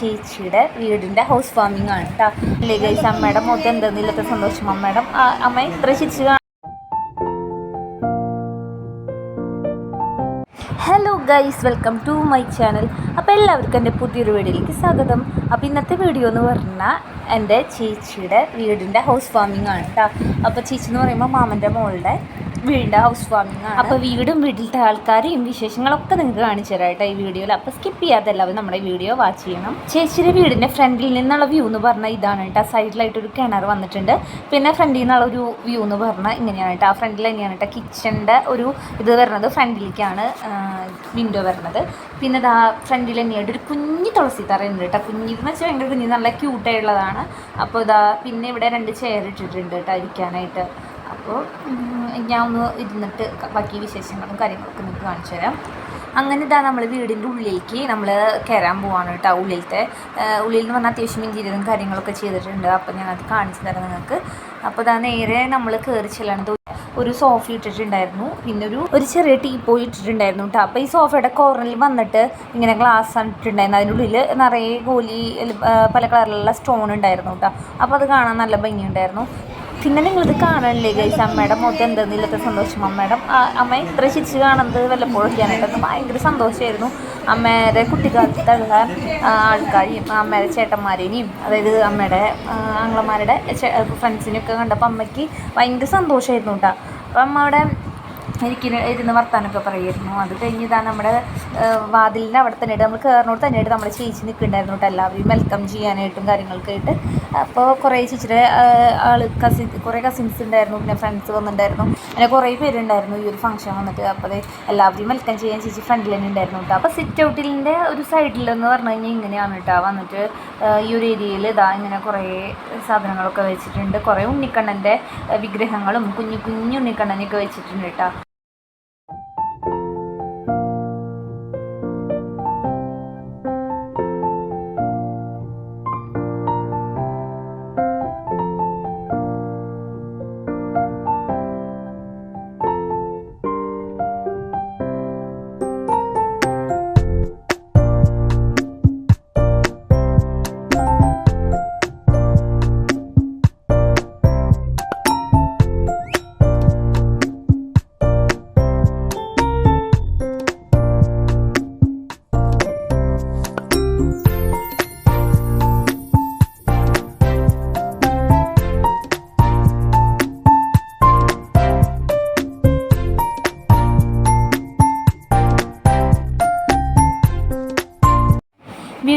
ചേച്ചിയുടെ വീടിന്റെ house warming ആണ് കേട്ടോ അല്ലേ ഗൈസ് അമ്മയുടെ മുഖത്ത് എന്തെന്നില്ലാത്ത സന്തോഷം. അമ്മയുടെ അമ്മ ഇത്ര hello guys welcome to my channel അപ്പോൾ എല്ലാവർക്കും എന്റെ പുതിയൊരു വീഡിയോയിലേക്ക് സ്വാഗതം. അപ്പോൾ ഇന്നത്തെ വീഡിയോ എന്ന് പറഞ്ഞാൽ എന്റെ ചേച്ചിയുടെ വീടിന്റെ ഹൗസ് വാമിംഗ് ആണ് കേട്ടോ അപ്പോൾ ചേച്ചി എന്ന് പറയുമ്പോൾ മാമന്റെ മോളുടെ വീടിന്റെ ഹൗസ് വാമിംഗ് ആണ്. അപ്പോൾ വീടും വീട്ടിലത്തെ ആൾക്കാരെയും വിശേഷങ്ങളൊക്കെ നിങ്ങൾക്ക് കാണിച്ചു തരാം കേട്ടോ ഈ വീഡിയോയിൽ. അപ്പോൾ സ്കിപ്പ് ചെയ്യാതെ എല്ലാവരും നമ്മുടെ വീഡിയോ വാച്ച് ചെയ്യണം. ചേച്ചിയുടെ വീടിന്റെ ഫ്രണ്ടിൽ നിന്നുള്ള വ്യൂ എന്ന് പറഞ്ഞാൽ ഇതാണ് കേട്ടോ സൈഡിലായിട്ട് ഒരു കിണർ വന്നിട്ടുണ്ട്. പിന്നെ ഫ്രണ്ടിൽ നിന്നുള്ള ഒരു വ്യൂ എന്ന് പറഞ്ഞാൽ ഇങ്ങനെയാണ് കേട്ടോ ആ ഫ്രണ്ടിൽ തന്നെയാണ് കേട്ടോ കിച്ചണിന്റെ ഒരു ഇത് വരുന്നത്. ഫ്രണ്ടിലേക്കാണ് വിൻഡോ വരുന്നത്. പിന്നെ ഇതാ ഫ്രണ്ടിൽ തന്നെയായിട്ട് ഒരു കുഞ്ഞു തുളസി തറയുണ്ട് കേട്ടോ കുഞ്ഞിന്ന് വെച്ചാൽ ഭയങ്കര കുഞ്ഞ് നല്ല ക്യൂട്ടായുള്ളതാണ് അപ്പോൾ ഇതാ പിന്നെ ഇവിടെ രണ്ട് ചെയർ ഇട്ടിട്ടുണ്ട് കേട്ടോ ഇരിക്കാനായിട്ട്. അപ്പോൾ ഞാൻ ഒന്ന് ഇരുന്നിട്ട് ബാക്കി വിശേഷങ്ങളും കാര്യങ്ങളൊക്കെ നിങ്ങൾക്ക് കാണിച്ചു തരാം. അങ്ങനെ ഇതാ നമ്മൾ വീടിന്റെ ഉള്ളിലേക്ക് നമ്മൾ കയറാൻ പോവാണ് കേട്ടോ ഉള്ളിലത്തെ. ഉള്ളിൽ എന്ന് പറഞ്ഞാൽ അത്യാവശ്യം ഇന്റീരിയറും കാര്യങ്ങളൊക്കെ ചെയ്തിട്ടുണ്ട്. അപ്പോൾ ഞാനത് കാണിച്ചു തരാം നിങ്ങൾക്ക് അപ്പോൾ ഇതാ നേരെ നമ്മൾ കയറി ചെല്ലണത് ഒരു സോഫ ഇട്ടിട്ടുണ്ടായിരുന്നു. പിന്നെ ഒരു ഒരു ചെറിയ ടീ പോയി ഇട്ടിട്ടുണ്ടായിരുന്നു കേട്ടോ അപ്പോൾ ഈ സോഫയുടെ കോർണറിൽ വന്നിട്ട് ഇങ്ങനെ ഗ്ലാസ് ഇട്ടിട്ടുണ്ടായിരുന്നു അതിനുള്ളിൽ നിറയെ ഗോലി പല കളറിലുള്ള സ്റ്റോൺ ഉണ്ടായിരുന്നു കേട്ടോ അപ്പോൾ അത് കാണാൻ നല്ല ഭംഗിയുണ്ടായിരുന്നു. പിന്നെ നിങ്ങളിത് കാണണില്ലേ ഗൈസ് അമ്മയുടെ മുഖത്ത് എന്തെന്നില്ലാത്ത സന്തോഷം അമ്മയുടെ അമ്മ ഇത്ര ചിരിച്ച് കാണുന്നത് വല്ലപ്പോഴും ഞാനായിട്ട് ഭയങ്കര സന്തോഷമായിരുന്നു അമ്മയുടെ കുട്ടിക്കാലത്തുള്ള ആൾക്കാരെയും അമ്മയുടെ ചേട്ടന്മാരെയും അതായത് അമ്മയുടെ ആങ്ങളമാരുടെ ഫ്രണ്ട്സിനെയൊക്കെ കണ്ടപ്പോൾ അമ്മയ്ക്ക് ഭയങ്കര സന്തോഷമായിരുന്നു കേട്ടോ അപ്പം അവിടെ ഇരിക്കുന്ന ഇരുന്ന് വർത്താനമൊക്കെ പറയുമായിരുന്നു. അത് കഴിഞ്ഞ് ഇതാ നമ്മുടെ വാതിലിന്റെ അവിടെ തന്നെ ആയിട്ട് നമ്മൾ കയറിനോട് തന്നെയായിട്ട് നമ്മുടെ ചേച്ചി നിൽക്കുന്നുണ്ടായിരുന്നു കേട്ടോ. എല്ലാവരെയും വെൽക്കം ചെയ്യാനായിട്ടും കാര്യങ്ങൾക്കായിട്ട് അപ്പോൾ കുറേ ചേച്ചിയുടെ ആൾ കസിൻ കുറേ കസിൻസ് ഉണ്ടായിരുന്നു. പിന്നെ ഫ്രണ്ട്സ് വന്നിട്ടുണ്ടായിരുന്നു. അങ്ങനെ കുറേ പേരുണ്ടായിരുന്നു ഈ ഒരു ഫംഗ്ഷൻ വന്നിട്ട്. അപ്പോൾ എല്ലാവരെയും വെൽക്കം ചെയ്യാൻ ചേച്ചി ഫ്രണ്ടിൽ തന്നെ ഉണ്ടായിരുന്നു കേട്ടോ. അപ്പോൾ സിറ്റ് ഔട്ടിലിന്റെ ഒരു സൈഡിലെന്ന് പറഞ്ഞു കഴിഞ്ഞാൽ ഇങ്ങനെയാണ് കേട്ടോ. വന്നിട്ട് ഈ ഒരു ഏരിയയിൽ ഇതാ ഇങ്ങനെ കുറേ സാധനങ്ങളൊക്കെ വെച്ചിട്ടുണ്ട്. കുറേ ഉണ്ണിക്കണ്ണന്റെ വിഗ്രഹങ്ങളും കുഞ്ഞു കുഞ്ഞു ഉണ്ണിക്കണ്ണനെയൊക്കെ വെച്ചിട്ടുണ്ട് കേട്ടോ.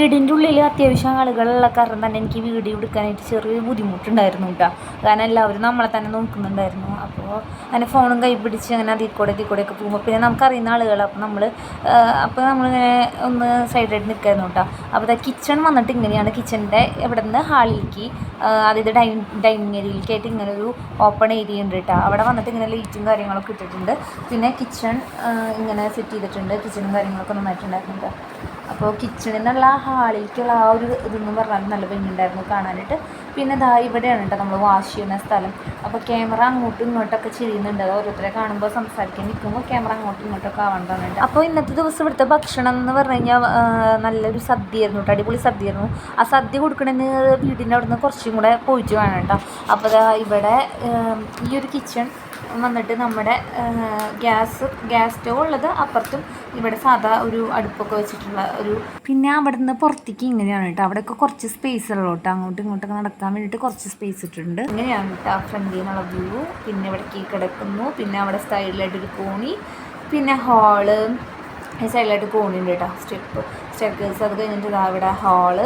വീടിന്റെ ഉള്ളിൽ അത്യാവശ്യം ആളുകളുള്ള കാരണം തന്നെ എനിക്ക് വീഡിയോ എടുക്കാനായിട്ട് ചെറിയ ബുദ്ധിമുട്ടുണ്ടായിരുന്നു കേട്ടോ. കാരണം എല്ലാവരും നമ്മളെ തന്നെ നോക്കുന്നുണ്ടായിരുന്നു. അപ്പോൾ അങ്ങനെ ഫോണും കൈ പിടിച്ച് അങ്ങനെ അതിൽ കൂടെ ഇതിൽ കൂടെയൊക്കെ പോകുമ്പോൾ പിന്നെ നമുക്കറിയുന്ന ആളുകൾ. അപ്പോൾ നമ്മൾ അപ്പോൾ നമ്മളിങ്ങനെ ഒന്ന് സൈഡായിട്ട് നിൽക്കായിരുന്നു കേട്ടോ. അപ്പോൾ ഇതാ കിച്ചൺ വന്നിട്ട് ഇങ്ങനെയാണ്. കിച്ചണിന്റെ ഇവിടെ നിന്ന് ഹാളിലേക്ക് അതായത് ഡൈനിങ് ഡൈനിങ് ഏരിയയിലേക്കായിട്ട് ഇങ്ങനെ ഒരു ഓപ്പൺ ഏരിയ ഉണ്ട് കേട്ടോ. അവിടെ വന്നിട്ട് ഇങ്ങനെ ലൈറ്റും കാര്യങ്ങളൊക്കെ ഇട്ടിട്ടുണ്ട്. പിന്നെ കിച്ചൺ ഇങ്ങനെ സെറ്റ് ചെയ്തിട്ടുണ്ട്. കിച്ചണും കാര്യങ്ങളൊക്കെ നന്നായിട്ടുണ്ടായിരുന്നു കേട്ടോ. അപ്പോൾ കിച്ചണിൽ നിന്നുള്ള ആ ഹാളിലേക്കുള്ള ആ ഒരു ഇതെന്ന് പറഞ്ഞാൽ നല്ല ഭംഗിയുണ്ടായിരുന്നു കാണാനായിട്ട്. പിന്നെ ദാ ഇവിടെയാണ് കേട്ടോ നമ്മൾ വാഷ് ചെയ്യുന്ന സ്ഥലം. അപ്പോൾ ക്യാമറ അങ്ങോട്ടും ഇങ്ങോട്ടൊക്കെ ചെയ്യുന്നുണ്ട് അത് ഓരോരുത്തരെ കാണുമ്പോൾ സംസാരിക്കാൻ നിൽക്കുമ്പോൾ ക്യാമറ അങ്ങോട്ടും ഇങ്ങോട്ടൊക്കെ ആവേണ്ടതാണ് അപ്പോൾ ഇന്നത്തെ ദിവസം ഇവിടുത്തെ ഭക്ഷണം എന്ന് പറഞ്ഞു കഴിഞ്ഞാൽ നല്ലൊരു സദ്യയായിരുന്നു കേട്ടോ. അടിപൊളി സദ്യയായിരുന്നു. ആ സദ്യ കൊടുക്കണമെന്ന് വീടിന്റെ അവിടുന്ന് കുറച്ചും കൂടെ പോയിട്ട് വേണം കേട്ടോ. അപ്പോൾ ഇവിടെ ഈ ഒരു കിച്ചൺ വന്നിട്ട് നമ്മുടെ ഗ്യാസ് ഗ്യാസ് സ്റ്റവ് ഉള്ളത് അപ്പുറത്തും ഇവിടെ സാധാ ഒരു അടുപ്പൊക്കെ വെച്ചിട്ടുള്ള ഒരു പിന്നെ അവിടെ നിന്ന് പുറത്തേക്ക് ഇങ്ങനെയാണ് കേട്ടോ. അവിടെയൊക്കെ കുറച്ച് സ്പേസ് ഉള്ളൂ കേട്ടോ. അങ്ങോട്ടും ഇങ്ങോട്ടൊക്കെ നടക്കാൻ വേണ്ടിയിട്ട് കുറച്ച് സ്പേസ് ഇട്ടിട്ടുണ്ട്. ഇങ്ങനെയാണ് കേട്ടോ ഫ്രണ്ടിൽ നിന്നുള്ള വ്യൂ പിന്നെ ഇവിടെ കീ കിടക്കുന്നു. പിന്നെ അവിടെ സൈഡിലായിട്ടൊരു കോണി. പിന്നെ ഹാൾ സ്റ്റൈലായിട്ട് കോണി ഉണ്ട് കേട്ടോ. സ്റ്റെപ്പ് സ്റ്റെക്കേഴ്സ് അത് കഴിഞ്ഞിട്ട് അവിടെ ഹാൾ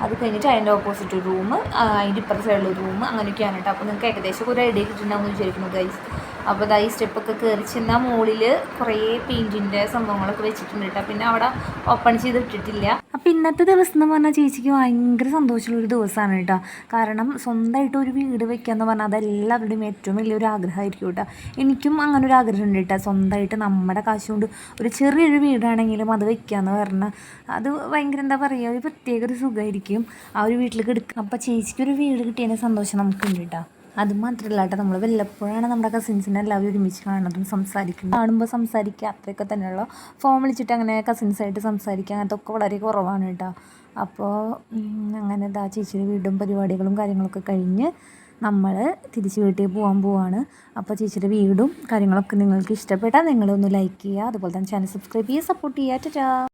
അത് കഴിഞ്ഞിട്ട് അതിന്റെ ഓപ്പോസിറ്റ് ഒരു റൂം അതിന്റെ ഇപ്പുറത്തെ സൈഡിൽ റൂം അങ്ങനെയൊക്കെയാണ് കേട്ടോ അപ്പോൾ നിങ്ങൾക്ക് ഏകദേശം ഒരു ഐഡിയ കിട്ടുന്നുണ്ടാവും എന്ന് വിചാരിക്കുന്നു ഗൈസ് അപ്പോൾ അത് ഈ സ്റ്റെപ്പൊക്കെ കയറി ചെന്നാൽ മുകളിൽ കുറേ പെയിന്റിന്റെ സംഭവങ്ങളൊക്കെ വെച്ചിട്ടുണ്ട് കേട്ടോ പിന്നെ അവിടെ ഓപ്പൺ ചെയ്ത് ഇട്ടിട്ടില്ല അപ്പോൾ ഇന്നത്തെ ദിവസം എന്ന് പറഞ്ഞാൽ ചേച്ചിക്ക് ഭയങ്കര സന്തോഷമുള്ളൊരു ദിവസമാണ് കേട്ടോ. കാരണം സ്വന്തമായിട്ട് ഒരു വീട് വെക്കുക എന്ന് പറഞ്ഞാൽ അതെല്ലാവരുടെയും ഏറ്റവും വലിയൊരു ആഗ്രഹമായിരിക്കും കേട്ടോ. എനിക്കും അങ്ങനെ ഒരു ആഗ്രഹം ഉണ്ട് കേട്ടോ. സ്വന്തമായിട്ട് നമ്മുടെ കാശ് കൊണ്ട് ഒരു ചെറിയൊരു വീടാണെങ്കിലും അത് വെക്കുക എന്ന് പറഞ്ഞാൽ അത് ഭയങ്കര എന്താ പറയുക ഒരു പ്രത്യേക ഒരു സുഖമായിരിക്കും. ആ ഒരു വീട്ടിലേക്ക് എടുക്കുക അപ്പോൾ ചേച്ചിക്ക് ഒരു വീട് കിട്ടിയതിന്റെ സന്തോഷം നമുക്കുണ്ട് കേട്ടോ. അത് മാത്രമല്ല കേട്ടോ നമ്മൾ വല്ലപ്പോഴാണ് നമ്മുടെ കസിൻസിനെ എല്ലാവരും ഒരുമിച്ച് കാണുന്നതും സംസാരിക്കുന്നത്. കാണുമ്പോൾ സംസാരിക്കുക അത്രയൊക്കെ തന്നെയുള്ള. ഫോൺ വിളിച്ചിട്ട് അങ്ങനെ കസിൻസായിട്ട് സംസാരിക്കുക അങ്ങനത്തെ ഒക്കെ വളരെ കുറവാണ് കേട്ടോ അപ്പോൾ അങ്ങനെ ഇതാ ചേച്ചിയുടെ വീടും പരിപാടികളും കാര്യങ്ങളൊക്കെ കഴിഞ്ഞ് നമ്മൾ തിരിച്ച് വീട്ടിൽ പോകാൻ പോവാണ്. അപ്പോൾ ചേച്ചിയുടെ വീടും കാര്യങ്ങളൊക്കെ നിങ്ങൾക്ക് ഇഷ്ടപ്പെട്ടാൽ നിങ്ങളൊന്ന് ലൈക്ക് ചെയ്യുക അതുപോലെ തന്നെ ചാനൽ സബ്സ്ക്രൈബ് ചെയ്യുക സപ്പോർട്ട് ചെയ്യുക. ടാ.